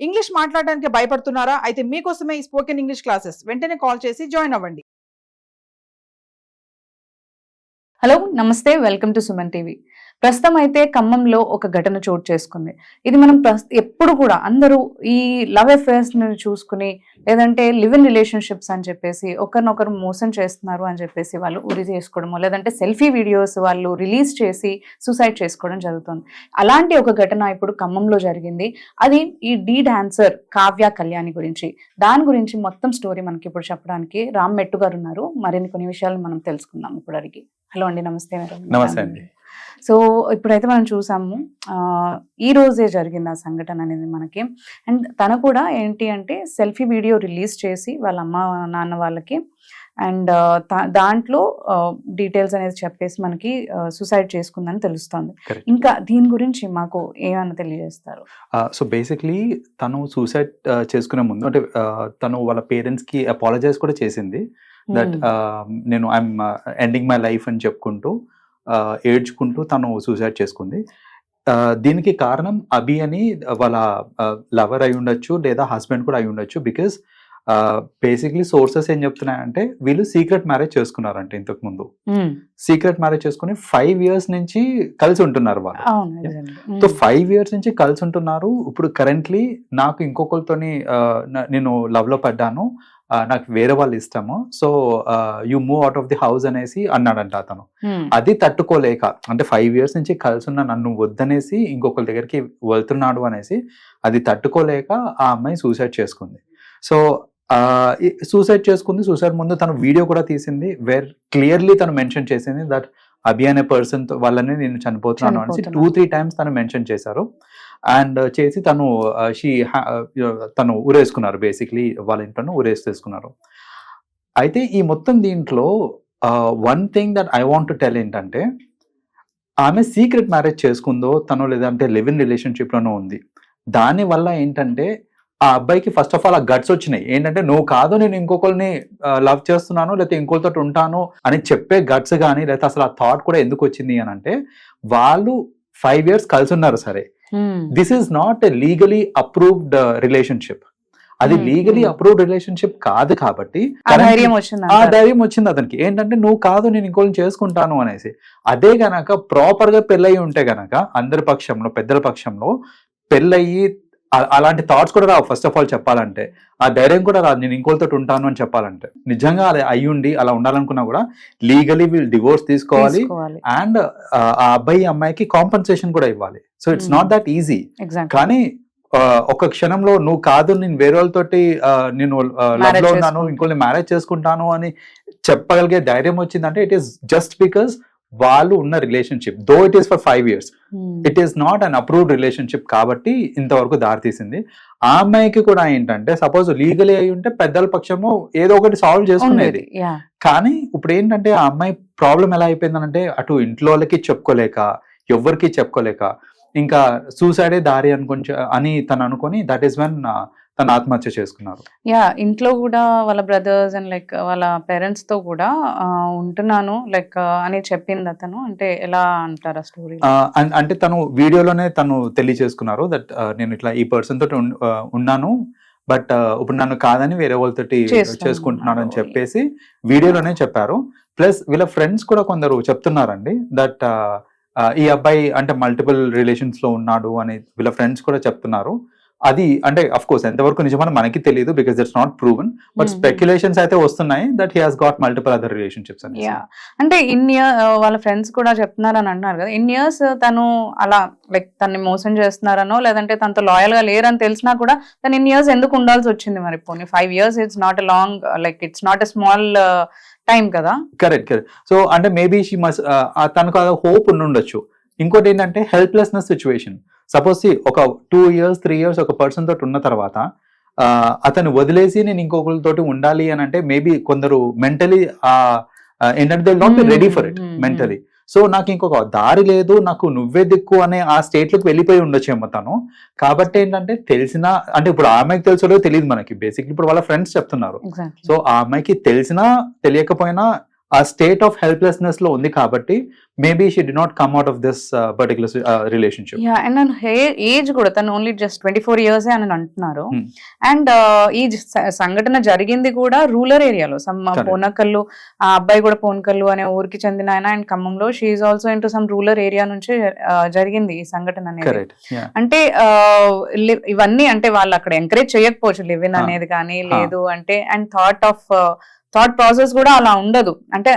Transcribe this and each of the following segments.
English మాట్లాడడానికి భయపడుతున్నారా? అయితే మీకోసమే ఈ స్పోకెన్ ఇంగ్లీష్ క్లాసెస్. వెంటనే కాల్ చేసి జాయిన్ అవ్వండి. హలో నమస్తే వెల్కమ్ టు సుమన్ టీవీ. ప్రస్తుతం అయితే ఖమ్మంలో ఒక ఘటన చోటు చేసుకుంది. ఇది మనం ఎప్పుడు కూడా అందరూ ఈ లవ్ అఫేర్స్ని చూసుకుని లేదంటే లివ్ ఇన్ రిలేషన్షిప్స్ అని చెప్పేసి ఒకరినొకరు మోసం చేస్తున్నారు అని చెప్పేసి వాళ్ళు ఉరి చేసుకోవడము లేదంటే సెల్ఫీ వీడియోస్ వాళ్ళు రిలీజ్ చేసి సూసైడ్ చేసుకోవడం జరుగుతుంది. అలాంటి ఒక ఘటన ఇప్పుడు ఖమ్మంలో జరిగింది. అది ఈ డీ డాన్సర్ కావ్య కళ్యాణి గురించి. దాని గురించి మొత్తం స్టోరీ మనకి ఇప్పుడు చెప్పడానికి రామ్ మెట్టు గారు ఉన్నారు మరిన్ని కొన్ని విషయాలు మనం తెలుసుకుందాం ఇప్పుడు అడిగి హలో అండి. నమస్తే మేడం. నమస్తే అండి. సో ఇప్పుడైతే మనం చూసాము ఈ రోజే జరిగింది ఆ సంఘటన అనేది మనకి. అండ్ తను కూడా ఏంటి అంటే సెల్ఫీ వీడియో రిలీజ్ చేసి వాళ్ళ అమ్మ నాన్న వాళ్ళకి అండ్ దాంట్లో డీటెయిల్స్ అనేది చెప్పేసి మనకి సూసైడ్ చేసుకుందని తెలుస్తుంది. ఇంకా దీని గురించి మాకు ఏమన్నా తెలియజేస్తారు? సో బేసిక్లీ తను సూసైడ్ చేసుకునే ముందు అంటే తను వాళ్ళ పేరెంట్స్కి అపాలజైజ్ కూడా చేసింది. That Hmm. నేను ఐఎమ్ ఎండింగ్ మై లైఫ్ అని చెప్పుకుంటూ uh, ఏడ్చుకుంటూ తను సూసైడ్ చేసుకుంది Uh, దీనికి కారణం అభి అని వాళ్ళ లవర్ అయి ఉండొచ్చు లేదా హస్బెండ్ కూడా అయి ఉండొచ్చు బికాస్ బేసిక్లీ సోర్సెస్ ఏం చెప్తున్నాయంటే వీళ్ళు సీక్రెట్ మ్యారేజ్ చేసుకున్నారంట ఇంతకు ముందు Hmm. సీక్రెట్ మ్యారేజ్ చేసుకుని ఫైవ్ ఇయర్స్ నుంచి కలిసి ఉంటున్నారు వాళ్ళు. Hmm. సో ఫైవ్ ఇయర్స్ నుంచి కలిసి ఉంటున్నారు ఇప్పుడు కరెంట్లీ నాకు ఇంకొకరితోని నేను లవ్లో పడ్డాను నాకు వేరే వాళ్ళు ఇష్టము. So you move out of the house అనేసి అన్నాడంట అతను. Hmm. అది తట్టుకోలేక అంటే ఫైవ్ ఇయర్స్ నుంచి కలిసి ఉన్న నన్ను వద్దనేసి ఇంకొకరి దగ్గరికి వెళ్తున్నాడు అనేసి అది తట్టుకోలేక ఆ అమ్మాయి సూసైడ్ చేసుకుంది. సో సూసైడ్ చేసుకుంది. సూసైడ్ ముందు తను వీడియో కూడా తీసింది వేర్ క్లియర్లీ తను మెన్షన్ చేసింది దట్ అభి అనే పర్సన్ వల్లనే నేను చనిపోతున్నాను అనేసి టూ. త్రీ టైమ్స్ తను మెన్షన్ చేశారు. అండ్ చేసి తను షీ తను ఊరేసుకున్నారు. బేసిక్లీ వాళ్ళ ఇంట్లోనే ఊరేసేసుకున్నారు. అయితే ఈ మొత్తం దీంట్లో one thing that I want to tell ఏంటంటే ఆమె సీక్రెట్ మ్యారేజ్ చేసుకుందో తను లేదంటే లివ్ ఇన్ రిలేషన్షిప్లోనో ఉంది. దాని వల్ల ఏంటంటే ఆ అబ్బాయికి ఫస్ట్ ఆఫ్ ఆల్ ఆ గట్స్ వచ్చినాయి. ఏంటంటే నువ్వు కాదు నేను ఇంకొకరిని లవ్ చేస్తున్నాను లేకపోతే ఇంకొకరితో ఉంటాను అని చెప్పే గట్స్ కానీ లేకపోతే అసలు ఆ థాట్ కూడా ఎందుకు వచ్చింది అని అంటే వాళ్ళు ఫైవ్ ఇయర్స్ కలిసి ఉన్నారు సరే. This is not a legally approved relationship అది లీగలీ. అప్రూవ్డ్ రిలేషన్షిప్ కాదు కాబట్టి ఆ ధైర్యం వచ్చింది అతనికి. ఏంటంటే నువ్వు కాదు నేను ఇంకోళ్ళని చేసుకుంటాను అనేసి. అదే గనక ప్రాపర్గా పెళ్ళయి ఉంటే గనక అందరి పక్షంలో పెద్దల పక్షంలో పెళ్ళయి అలాంటి థాట్స్ కూడా రావు. ఫస్ట్ ఆఫ్ ఆల్ చెప్పాలంటే ఆ ధైర్యం కూడా రాదు. నేను ఇంకోళ్ళతో ఉంటాను అని చెప్పాలంటే. నిజంగా అది అయి ఉండి అలా ఉండాలనుకున్నా కూడా లీగలీ వీళ్ళు డివోర్స్ తీసుకోవాలి అండ్ ఆ అబ్బాయి అమ్మాయికి కాంపన్సేషన్ కూడా ఇవ్వాలి. So it's. Not that easy కానీ ఒక క్షణంలో నువ్వు కాదు నేను వేరే వాళ్ళతోటి నేను లవ్లో ఉన్నాను. ఇంకోళ్ళని మ్యారేజ్ చేసుకుంటాను అని చెప్పగలిగే ధైర్యం వచ్చిందంటే ఇట్ ఈస్ జస్ట్ బికాస్ వాళ్ళు ఉన్న relationship though it is for five years. It is not an approved relationship కాబట్టి ఇంతవరకు దారితీసింది. ఆ అమ్మాయికి కూడా ఏంటంటే సపోజ్ లీగలీ అయి ఉంటే పెద్దల పక్షము ఏదో ఒకటి సాల్వ్ చేసుకునేది. కానీ ఇప్పుడు ఏంటంటే ఆ అమ్మాయి ప్రాబ్లం ఎలా అయిపోయిందనంటే అటు ఇంట్లో వాళ్ళకి చెప్పుకోలేక ఎవ్వరికి చెప్పుకోలేక ఇంకా సూసైడే దారి అనుకొని అని తను అనుకొని దట్ ఈస్ వెన్ తను ఆత్మహత్య చేసుకున్నారు. యా ఇంట్లో కూడా వాళ్ళ బ్రదర్స్ అండ్ లైక్ వాళ్ళ పేరెంట్స్తో కూడా ఉంటున్నాను. లైక్ అని చెప్పింది అతను. అంటే ఎలా అంటారు ఆ స్టోరీ అంటే తను వీడియోలోనే తను తెలియచేసుకున్నారు దట్ నేను ఇట్లా ఈ పర్సన్ తోటి ఉన్నాను. బట్ ఇప్పుడు నన్ను కాదని వేరే వాళ్ళతోటి. చేసుకుంటున్నాను అని చెప్పేసి వీడియోలోనే చెప్పారు. ప్లస్ వీళ్ళ ఫ్రెండ్స్ కూడా కొందరు చెప్తున్నారండి దట్ ఈ అబ్బాయి అంటే మల్టిపుల్ రిలేషన్స్లో ఉన్నాడు అని వీళ్ళ ఫ్రెండ్స్ కూడా చెప్తున్నారు. అది అంటే అఫ్ కోర్స్ ఎంతవరకు నిజమని మనకి తెలియదు because it's not proven but speculations అయితే వస్తున్నాయి that he has got multiple other relationships అని అంటే ఇన్ ఇయర్ వాళ్ళ ఫ్రెండ్స్ కూడా చెప్తున్నారు అని అంటున్నారు కదా ఇన్ ఇయర్స్ తను అలా లైక్ తన్ని మోసం చేస్తున్నారనో లేదంటే తనతో లాయల్గా లేరని తెలిసినా కూడా తను ఇన్ ఇయర్స్ ఎందుకు ఉండాల్సి వచ్చింది మరి పోనీ? Five years it's not a long like it's not a small time కదా. కరెక్ట్ కరెక్ట్ సో అంటే మేబీ షీ మస్ తనకు హోప్ ఉండుండొచ్చు ఇంకోటి ఏంటంటే హెల్ప్లెస్నెస్ సిచ్యువేషన్ సపోజ్ ఒక టూ ఇయర్స్ త్రీ ఇయర్స్ ఒక పర్సన్ తోటి ఉన్న తర్వాత అతను వదిలేసి నేను ఇంకొకరితోటి ఉండాలి అని అంటే మేబీ కొందరు మెంటలీ ఏంటంటే they not be ready for it mentally so నాకు ఇంకొక దారి లేదు నాకు నువ్వే దిక్కు అనే ఆ స్టేట్లోకి వెళ్ళిపోయి ఉండొచ్చేమో తను. కాబట్టి ఏంటంటే తెలిసిన అంటే ఇప్పుడు ఆ అమ్మాయికి తెలుసో తెలియదు మనకి. బేసిక్లీ ఇప్పుడు వాళ్ళ ఫ్రెండ్స్ చెప్తున్నారు. సో ఆ అమ్మాయికి తెలిసినా తెలియకపోయినా ఆ స్టేట్ ఆఫ్ హెల్ప్లెస్నెస్లో ఉంది కాబట్టి maybe she did not come out of this particular relationship yeah and నన్ను ఏజ్ కూడా తను only just twenty four years అని అంటున్నారు Hmm. అండ్ ఈ సంఘటన జరిగింది కూడా రూరల్ ఏరియాలో సమ్. పోనకల్లు ఆ అబ్బాయి కూడా పోనకల్లు అనే ఊరికి చెందిన ఆయన అండ్ ఖమ్మంలో she also into some rural area నుంచి జరిగింది ఈ సంఘటన అనేది అంటే ఇవన్నీ అంటే వాళ్ళు అక్కడ ఎంకరేజ్ చేయకపోవచ్చు లివ్ ఇన్ Ah. అనేది కానీ Ah. లేదు అంటే and thought of thought process కూడా అలా ఉండదు. అంటే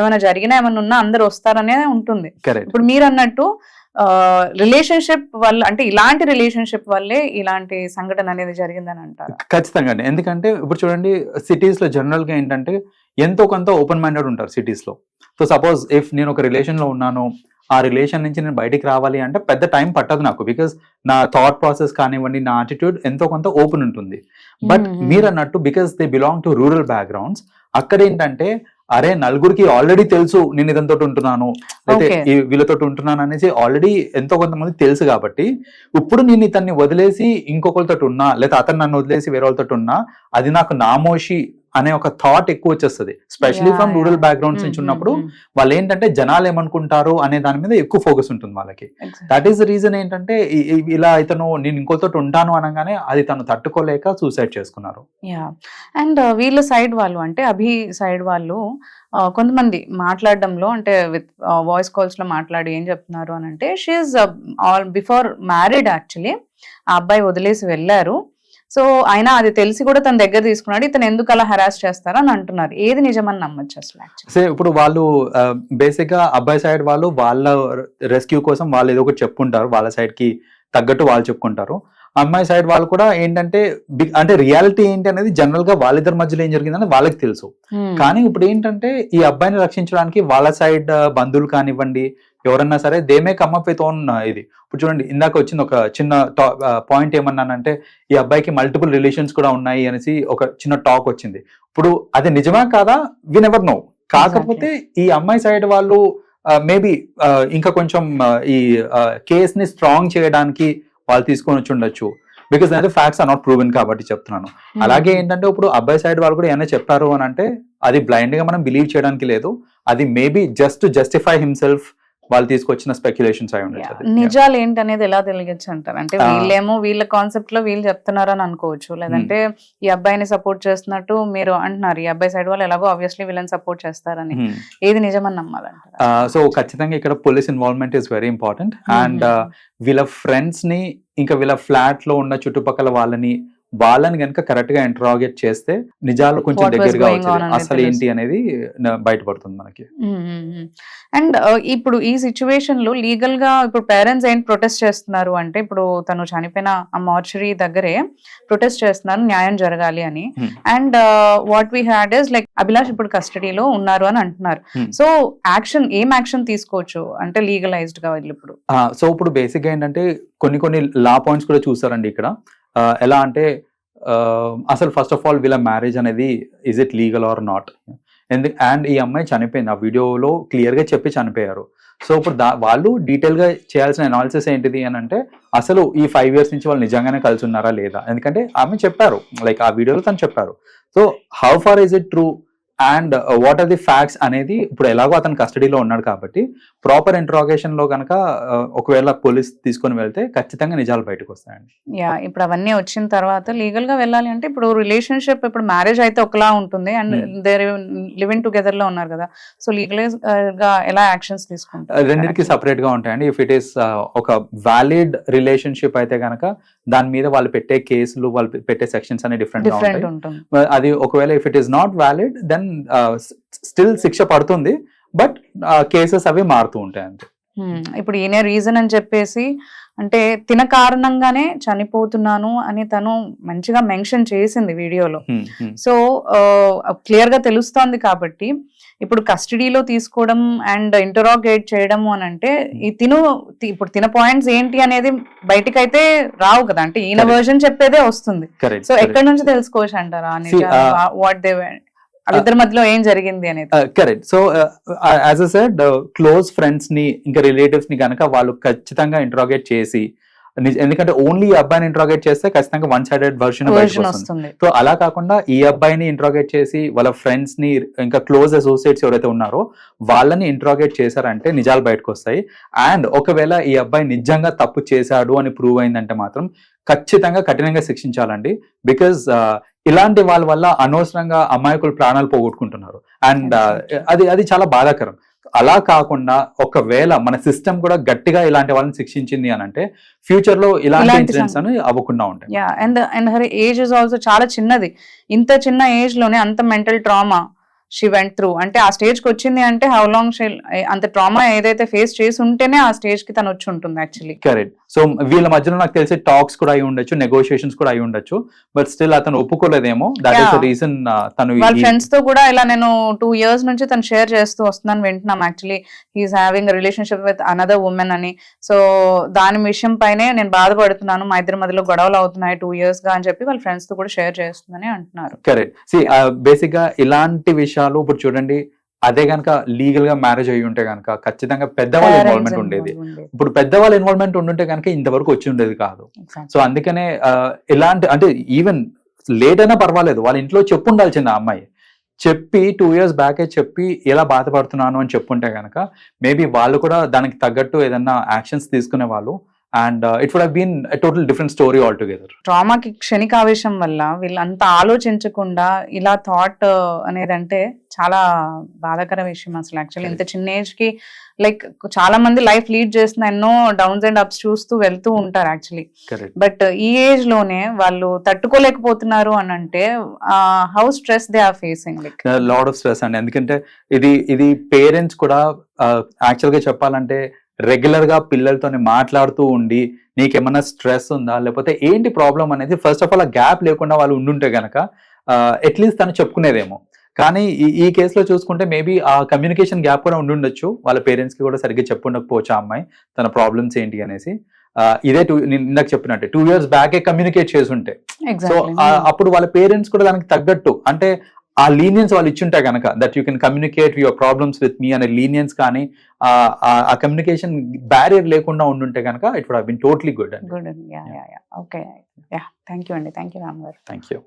ఏమైనా జరిగినా ఏమైనా ఉన్నా అందరు వస్తారనే ఉంటుంది. ఇప్పుడు మీరు అన్నట్టు రిలేషన్షిప్ వల్ల అంటే ఇలాంటి రిలేషన్షిప్ వల్లే ఇలాంటి సంఘటన అనేది జరిగిందని అంటారు? ఖచ్చితంగా అండి. ఎందుకంటే ఇప్పుడు చూడండి సిటీస్లో జనరల్గా ఏంటంటే ఎంతో కొంత ఓపెన్ మైండెడ్ ఉంటారు సిటీస్లో. సో సపోజ్ ఇఫ్ నేను ఒక రిలేషన్లో ఉన్నాను ఆ రిలేషన్ నుంచి నేను బయటికి రావాలి అంటే పెద్ద టైం పట్టదు నాకు. బికాస్ నా థాట్ ప్రాసెస్ కానివ్వండి నా యాటిట్యూడ్ ఎంతో కొంత ఓపెన్ ఉంటుంది. బట్. మీరు అన్నట్టు because they belong to rural backgrounds అక్కడ ఏంటంటే అరే నలుగురికి ఆల్రెడీ తెలుసు నేను ఇదంతో ఉంటున్నాను అయితే వీళ్ళతో ఉంటున్నాను అనేసి ఆల్రెడీ ఎంతో కొంతమంది తెలుసు కాబట్టి ఇప్పుడు నేను ఇతన్ని వదిలేసి ఇంకొకరితో ఉన్నా లేదా అతను నన్ను వదిలేసి వేరే వాళ్ళతో ఉన్నా అది నాకు నామోషి అనే ఒక థాట్ ఎక్కువ వచ్చేస్తుంది. Especially from rural. బ్యాక్గ్రౌండ్స్ నుంచి ఉన్నప్పుడు వాళ్ళు ఏంటంటే జనాలు ఏమనుకుంటారు అనే దాని మీద ఎక్కువ ఫోకస్ ఉంటుంది వాళ్ళకి. దట్ ఈస్ ద రీజన్ ఏంటంటే ఇలా ఇతను నేను ఇంకోతో ఉంటాను అనగానే అది తను తట్టుకోలేక సూసైడ్ చేసుకున్నారు. యా అండ్ వీళ్ళ సైడ్ వాళ్ళు అంటే అభి సైడ్ వాళ్ళు ఆ, కొంతమంది మాట్లాడడంలో అంటే విత్ వాయిస్ కాల్స్లో మాట్లాడి ఏం చెప్తున్నారు అని అంటే she all before married actually ఆ అబ్బాయి వదిలేసి వెళ్ళారు. సో అయినా అది తెలిసి కూడా తన దగ్గర తీసుకున్నాడు ఇతను ఎందుకు అలా హెరాస్ చేస్తారో అని అంటున్నారు. ఏది నిజమని నమ్మచ్చు అసలు యాక్చువల్లీ సే ఇప్పుడు వాళ్ళు బేసిక్గా అబ్బాయి సైడ్ వాళ్ళు వాళ్ళ రెస్క్యూ కోసం వాళ్ళు ఏదో ఒకటి చెప్పుకుంటారు వాళ్ళ సైడ్కి తగ్గట్టు వాళ్ళు చెప్పుకుంటారు. అమ్మాయి సైడ్ వాళ్ళు కూడా ఏంటంటే అంటే రియాలిటీ ఏంటి అనేది జనరల్గా వాళ్ళిద్దరి మధ్యలో ఏం జరిగిందని వాళ్ళకి తెలుసు. కానీ ఇప్పుడు ఏంటంటే ఈ అబ్బాయిని రక్షించడానికి వాళ్ళ సైడ్ బంధువులు కానివ్వండి ఎవరన్నా సరే they may come up with own ఇది. ఇప్పుడు చూడండి ఇందాక వచ్చింది ఒక చిన్న పాయింట్ ఏమన్నానంటే ఈ అబ్బాయికి మల్టిపుల్ రిలేషన్స్ కూడా ఉన్నాయి అనేసి ఒక చిన్న టాక్ వచ్చింది. ఇప్పుడు అది నిజమా కాదా? వి నెవర్ నో కాకపోతే ఈ అమ్మాయి సైడ్ వాళ్ళు మేబీ ఇంకా కొంచెం ఈ కేస్ని స్ట్రాంగ్ చేయడానికి వాళ్ళు తీసుకొని వచ్చి ఉండొచ్చు. బికాస్ అయితే ఫ్యాక్ట్స్ ఆర్ నాట్ ప్రూవెన్ కాబట్టి చెప్తున్నాను. అలాగే ఏంటంటే ఇప్పుడు అబ్బాయి సైడ్ వాళ్ళు కూడా ఏమైనా చెప్పారు అని అంటే అది బ్లైండ్గా మనం బిలీవ్ చేయడానికి లేదు. అది మేబీ జస్ట్ జస్టిఫై హిమ్సెల్ఫ్ వాళ్ళు తీసుకొచ్చిన స్పెక్యులేషన్స్ అయి ఉండొచ్చు అది. నిజాలు ఏంటనేది ఎలా తెలియచ్చు అంటారు అంటే. వీళ్ళేమో వీళ్ళ కాన్సెప్ట్లో వీళ్ళు చెప్తున్నారని అనుకోవచ్చు. లేదంటే ఈ అబ్బాయిని సపోర్ట్ చేస్తున్నట్టు మీరు అంటున్నారు. ఈ అబ్బాయి సైడ్ వాళ్ళు ఎలాగో ఆబ్వియస్లీ వీళ్ళని సపోర్ట్ చేస్తారని. Hmm. ఏది నిజమని నమ్మాలంటారు? సో ఖచ్చితంగా ఇక్కడ police involvement is very important and వీళ్ళ ఫ్రెండ్స్ని ఇంకా వీళ్ళ ఫ్లాట్లో ఉన్న చుట్టుపక్కల వాళ్ళని వాళ్ళని కనుక కరెక్ట్గా ఇంటరాగేట్ చేస్తే నిజాలు కొంచెం దగ్గరగా వచ్చేది. అసలు ఏంటి అనేది బయటపడుతుంది మనకి. అండ్ ఇప్పుడు ఈ సిచ్యువేషన్లో లీగల్గా ఇప్పుడు పేరెంట్స్ ఏంటి ప్రొటెస్ట్ చేస్తున్నారు అంటే ఇప్పుడు తను చనిపోయిన ఆ మార్చరీ దగ్గరే ప్రొటెస్ట్ చేస్తున్నారు న్యాయం జరగాలి అని. Hmm. And what we had is like Abhilash ఇప్పుడు కస్టడీలో ఉన్నారు అని అంటున్నారు. Hmm. సో యాక్షన్ ఏం యాక్షన్ తీసుకోవచ్చు? అంటే లీగలైజ్డ్గా వీళ్ళు ఇప్పుడు సో ఇప్పుడు బేసిక్గా ఏంటంటే కొన్ని కొన్ని లా పాయింట్స్ కూడా చూసారండి ఇక్కడ. ఎలా అంటే అసలు ఫస్ట్ ఆఫ్ ఆల్ వీళ్ళ మ్యారేజ్ అనేది is it legal or not ఎందుకు అండ్ ఈ అమ్మాయి చనిపోయింది. ఆ వీడియోలో క్లియర్గా చెప్పి చనిపోయారు. సో ఇప్పుడు దా వాళ్ళు డీటెయిల్గా చేయాల్సిన అనాలిసిస్ ఏంటిది అని అంటే అసలు ఈ ఫైవ్ ఇయర్స్ నుంచి వాళ్ళు నిజంగానే కలిసి ఉన్నారా లేదా? ఎందుకంటే ఆమె చెప్పారు. లైక్ ఆ వీడియోలో తను చెప్పారు. So how far is it true and what are the facts అనేది ఇప్పుడు ఎలాగో అతను కస్టడీలో ఉన్నాడు కాబట్టి ప్రాపర్ ఇంట్రాగేషన్లో కనుక ఒకవేళ పోలీస్ తీసుకొని వెళ్తే ఖచ్చితంగా నిజాలు బయటకు వస్తాయండి. యా ఇప్పుడు అవన్నీ వచ్చిన తర్వాత లీగల్గా వెళ్ళాలి అంటే ఇప్పుడు రిలేషన్షిప్ ఇప్పుడు మ్యారేజ్ అయితే ఒకలా ఉంటుంది అండ్. దేర్ లివింగ్ టుగెదర్లో ఉన్నారు కదా. సో లీగల్గా ఎలా యాక్షన్స్ తీసుకుంటారు? రెండింటికి సపరేట్గా ఉంటాయండి. ఇఫ్ ఇట్ ఈస్ ఒక వ్యాలిడ్ రిలేషన్షిప్ అయితే కనుక దాని మీద వాళ్ళు పెట్టే కేసులు వాళ్ళు పెట్టే సెక్షన్స్ అనే డిఫరెంట్గా ఉంటాయి. అది ఒకవేళ if it is not valid then still శిక్ష పడుతుంది బట్ కేసెస్ అవి మారుతూ ఉంటాయి అంతే Hmm. ఇప్పుడు ఈయనే రీజన్ అని చెప్పేసి అంటే తిన కారణంగానే చనిపోతున్నాను అని తను మంచిగా మెన్షన్ చేసింది వీడియోలో Hmm, hmm. సో క్లియర్గా తెలుస్తోంది కాబట్టి ఇప్పుడు కస్టడీలో తీసుకోవడం అండ్ ఇంటరాగేట్ చేయడం అని అంటే ఈ తిను ఇప్పుడు తిన పాయింట్స్ ఏంటి అనేది బయటికి అయితే రావు కదా అంటే ఈయన. వర్జన్ చెప్పేదే వస్తుంది సో. ఎక్కడి నుంచి తెలుసుకోవచ్చు అంటారా uh, వాట్ దే వాళ్ళిద్దరి మధ్యలో ఏం జరిగింది అనేది. Correct so as I said close ఫ్రెండ్స్ని ఇంకా రిలేటివ్స్ని కనుక వాళ్ళు ఖచ్చితంగా ఇంట్రాగేట్ చేసి ఎందుకంటే ఓన్లీ ఈ అబ్బాయిని ఇంట్రాగేట్ చేస్తే ఖచ్చితంగా వన్ సైడెడ్ వర్షన్ వర్షన్ వస్తుంది. సో అలా కాకుండా ఈ అబ్బాయిని ఇంట్రాగేట్ చేసి వాళ్ళ ఫ్రెండ్స్ని ఇంకా క్లోజ్ అసోసియేట్స్ ఎవరైతే ఉన్నారో వాళ్ళని ఇంట్రాగేట్ చేశారంటే నిజాలు బయటకు వస్తాయి. అండ్ ఒకవేళ ఈ అబ్బాయి నిజంగా తప్పు చేశాడు అని ప్రూవ్ అయిందంటే మాత్రం ఖచ్చితంగా కఠినంగా శిక్షించాలండి. బికాజ్ ఇలాంటి వాళ్ళ వల్ల అనవసరంగా అమాయకులు ప్రాణాలు పోగొట్టుకుంటున్నారు. అండ్ అది అది చాలా బాధాకరం. అలా కాకుండా ఒకవేళ మన సిస్టమ్ కూడా గట్టిగా ఇలాంటి వాళ్ళని శిక్షించింది అని అంటే ఫ్యూచర్లో ఇలాంటి ఇన్సిడెంట్స్ అని అవ్వకుండా ఉంటాయి. And and her age is also చాలా చిన్నది. ఇంత చిన్న ఏజ్లోనే అంత mental trauma she went through అంటే ఆ స్టేజ్కి వచ్చింది అంటే హౌ లాంగ్ షీ అంత ట్రామా ఏదైతే ఫేస్ చేసి ఉంటేనే ఆ స్టేజ్కి తను వచ్చి ఉంటుంది యాక్చువల్లీ కరెక్ట్ సో వీళ్ళ మధ్యలో నాకు తెలిసి టాక్స్ కూడా అయి ఉండొచ్చు నెగోషియేషన్స్ కూడా అయి ఉండొచ్చు. బట్ స్టిల్ అతను ఒప్పుకోలేదేమో. That is. రీజన్ తను వాళ్ళ ఫ్రెండ్స్తో కూడా ఇలా నేను టూ ఇయర్స్ నుంచి తను షేర్ చేస్తూ వస్తున్నాను వింటున్నాం actually he is having relationship with another woman అని. సో దాని విషయం పైనే నేను బాధపడుతున్నాను. మా ఇద్దరి మధ్యలో గొడవలు అవుతున్నాయి టూ ఇయర్స్గా అని చెప్పి వాళ్ళ ఫ్రెండ్స్తో కూడా షేర్ చేస్తుందని అంటున్నారు. కరెక్ట్ సి బేసిక్గా ఇలాంటి విషయాలు ఇప్పుడు చూడండి అదే గనక లీగల్గా మ్యారేజ్ అయ్యి ఉంటే గనక ఖచ్చితంగా పెద్దవాళ్ళ ఇన్వాల్వ్మెంట్ ఉండేది. ఇప్పుడు పెద్దవాళ్ళ ఇన్వాల్వ్మెంట్ ఉండుంటే కనుక ఇంతవరకు వచ్చి ఉండేది కాదు. సో అందుకనే ఆ, ఇలాంటి అంటే ఈవెన్ లేట్ అయినా పర్వాలేదు. వాళ్ళ ఇంట్లో చెప్పు ఉండాల్సింది ఆ అమ్మాయి. చెప్పి టూ ఇయర్స్ బ్యాకే చెప్పి ఎలా బాధపడుతున్నాను అని చెప్పుంటే కనుక మేబీ వాళ్ళు కూడా దానికి తగ్గట్టు ఏదన్నా యాక్షన్స్ తీసుకునే వాళ్ళు and it would been total different story altogether ట్రామాకి క్షణికావేశం వల్ల వీళ్ళు అంత ఆలోచించకుండా ఇలా థాట్ అనేది అంటే చాలా బాధాకర విషయం అసలు. యాక్చువల్లీ ఇంత చిన్న ఏజ్కి లైక్ చాలా మంది లైఫ్ లీడ్ చేస్తున్న ఎన్నో డౌన్స్ అండ్ అప్స్ చూస్తూ వెళ్తూ ఉంటారు యాక్చువల్లీ బట్ ఈ ఏజ్లోనే వాళ్ళు తట్టుకోలేకపోతున్నారు అని అంటే how stress they are facing like lot of stress అండి. ఎందుకంటే ఇది ఇది పేరెంట్స్ కూడా యాక్చువల్గా చెప్పాలంటే రెగ్యులర్గా పిల్లలతోని మాట్లాడుతూ ఉండి నీకేమన్నా స్ట్రెస్ ఉందా? లేకపోతే ఏంటి ప్రాబ్లం అనేది? ఫస్ట్ ఆఫ్ ఆల్ ఆ గ్యాప్ లేకుండా వాళ్ళు ఉండుంటే గనక అట్లీస్ట్ తను చెప్పుకునేదేమో. కానీ ఈ ఈ కేసులో చూసుకుంటే మేబీ ఆ కమ్యూనికేషన్ గ్యాప్ కూడా ఉండుండొచ్చు. వాళ్ళ పేరెంట్స్కి కూడా సరిగ్గా చెప్పుండకపోవచ్చు ఆ అమ్మాయి తన ప్రాబ్లమ్స్ ఏంటి అనేసి. ఇదే టూ నేను ఇందాక చెప్పినట్టే టూ ఇయర్స్ బ్యాకే కమ్యూనికేట్ చేసి ఉంటే సో అప్పుడు వాళ్ళ పేరెంట్స్ కూడా దానికి తగ్గట్టు అంటే ఆ లీనియన్స్ వాళ్ళు ఇచ్చుంటే కనుక that you can communicate your problems with me అనే లీనియన్స్ కానీ ఆ- కమ్యూనికేషన్ బ్యారియర్ లేకుండా ఉండుంటే కనుక it would been totally good అండి. Good yeah yeah yeah okay yeah thank you అండి. Thank you Ram garu. Thank you